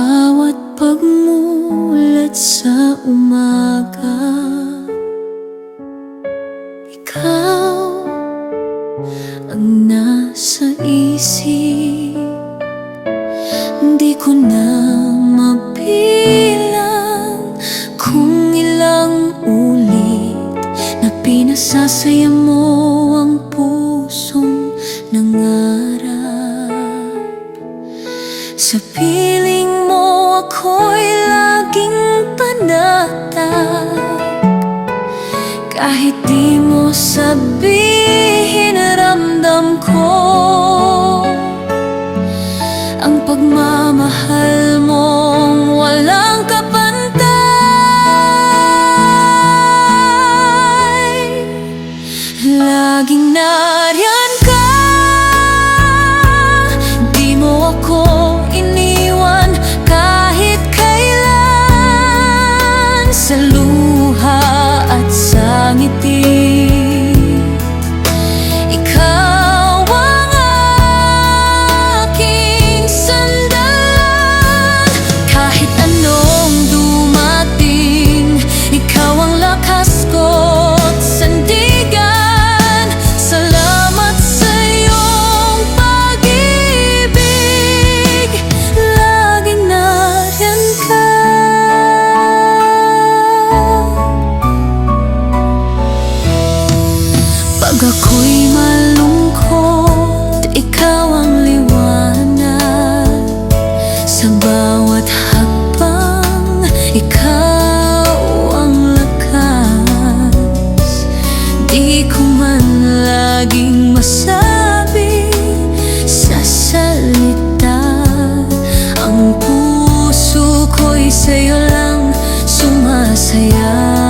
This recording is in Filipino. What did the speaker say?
bawat pagmulat sa umaga Ikaw ang nasa isip. Hindi ko na mabilang Kung ilang ulit na pinasasaya mo ang pusong nangarap. Sa pinag ako'y laging panatag. Kahit di mo sabihin Ako'y malungkot, ikaw ang liwanag. Sa bawat hapang, ikaw ang lakas. Di ko man laging masabi sa salita. Ang puso ko'y sa'yo lang sumasaya.